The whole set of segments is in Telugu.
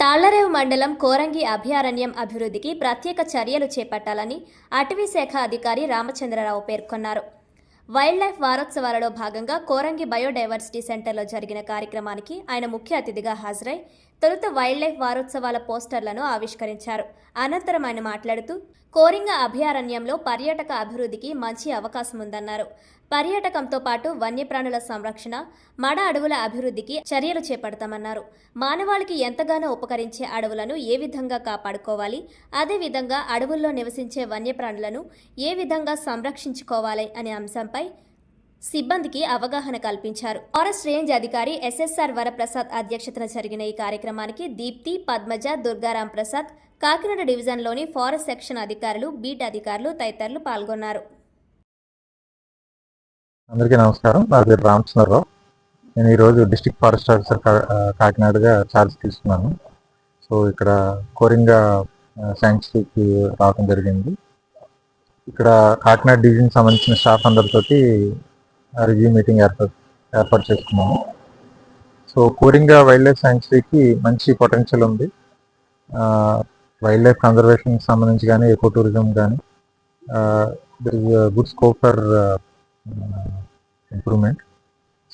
తాళ్ళరేవు మండలం కోరంగి అభయారణ్యం అభివృద్ధికి ప్రత్యేక చర్యలు చేపట్టాలని అటవీ శాఖ అధికారి రామచంద్రరావు పేర్కొన్నారు. వైల్డ్ లైఫ్ వారోత్సవాలలో భాగంగా కోరంగి బయోడైవర్సిటీ సెంటర్లో జరిగిన కార్యక్రమానికి ఆయన ముఖ్య అతిథిగా హాజరై తొలుత వైల్డ్ లైఫ్ వారోత్సవాల పోస్టర్లను ఆవిష్కరించారు. అనంతరం ఆయన మాట్లాడుతూ కోరింగ అభయారణ్యంలో పర్యాటక అభివృద్ధికి మంచి అవకాశం ఉందన్నారు. పర్యాటకంతో పాటు వన్యప్రాణుల సంరక్షణ మడ అడవుల అభివృద్ధికి చర్యలు చేపడతామన్నారు. మానవాళికి ఎంతగానో ఉపకరించే అడవులను ఏ విధంగా కాపాడుకోవాలి అదేవిధంగా అడవుల్లో నివసించే వన్యప్రాణులను ఏ విధంగా సంరక్షించుకోవాలి అనే అంశంపై సిబ్బందికి అవగాహన కల్పించారు. ఫారెస్ట్ రేంజ్ అధికారి ఎస్ఎస్ఆర్ వరప్రసాద్ అధ్యక్షతన జరిగిన ఈ కార్యక్రమానికి దీప్తి పద్మజ దుర్గారాం ప్రసాద్ కాకినాడ డివిజన్లోని ఫారెస్ట్ సెక్షన్ అధికారులు బీట్ అధికారులు తదితరులు పాల్గొన్నారు. అందరికీ నమస్కారం. నా పేరు రామచంద్రరావు. నేను ఈరోజు డిస్ట్రిక్ట్ ఫారెస్ట్ ఆఫీసర్ కా- కాకినాడగా ఛార్జ్ తీసుకున్నాను. సో ఇక్కడ కోరింగ శాంక్చురీకి రావడం జరిగింది. ఇక్కడ కాకినాడ డివిజన్ సంబంధించిన స్టాఫ్ అందరితోటి రివ్యూ మీటింగ్ ఏర్పాటు ఏర్పాటు చేసుకున్నాము. సో కోరింగ వైల్డ్ లైఫ్ శాంక్చురీకి మంచి పొటెన్షియల్ ఉంది. వైల్డ్ లైఫ్ కన్జర్వేషన్కి సంబంధించి కానీ ఎకో టూరిజం కానీ there is good scope for improvement.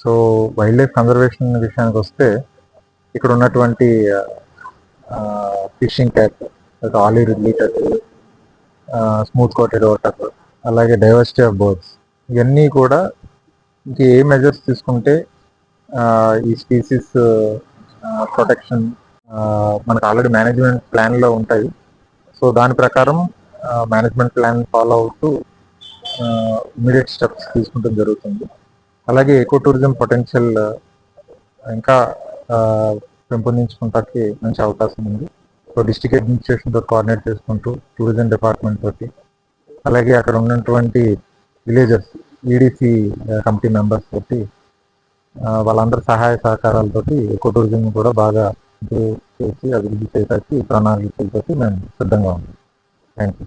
So wildlife conservation విషయానికి వస్తే ఇక్కడ ఉన్నటువంటి fishing cat olive ridley turtle smooth coated water అలాగే డైవర్సిటీ ఆఫ్ బర్డ్స్ ఇవన్నీ కూడా ఇంక ఏ మెజర్స్ తీసుకుంటే ఈ స్పీసీస్ ప్రొటెక్షన్ మనకు ఆల్రెడీ మేనేజ్మెంట్ ప్లాన్లో ఉంటాయి. సో దాని ప్రకారం మేనేజ్మెంట్ ప్లాన్ ఫాలో అవుతూ ఇమీడియట్ స్టెప్స్ తీసుకుంటూ జరుగుతుంది. అలాగే ఎకో టూరిజం పొటెన్షియల్ ఇంకా పెంపొందించుకుంటానికి మంచి అవకాశం ఉంది. సో డిస్ట్రిక్ట్ అడ్మినిస్ట్రేషన్తో కోఆర్డినేట్ చేసుకుంటూ టూరిజం డిపార్ట్మెంట్ తోటి అలాగే అక్కడ ఉన్నటువంటి విలేజర్స్ ఈడీసీ కమిటీ మెంబర్స్ తోటి వాళ్ళందరి సహాయ సహకారాలతోటి ఎకో టూరిజం కూడా బాగా చేసి అభివృద్ధి చేయడానికి ప్రణాళికలతోటి మేము సిద్ధంగా ఉన్నాం. Thank you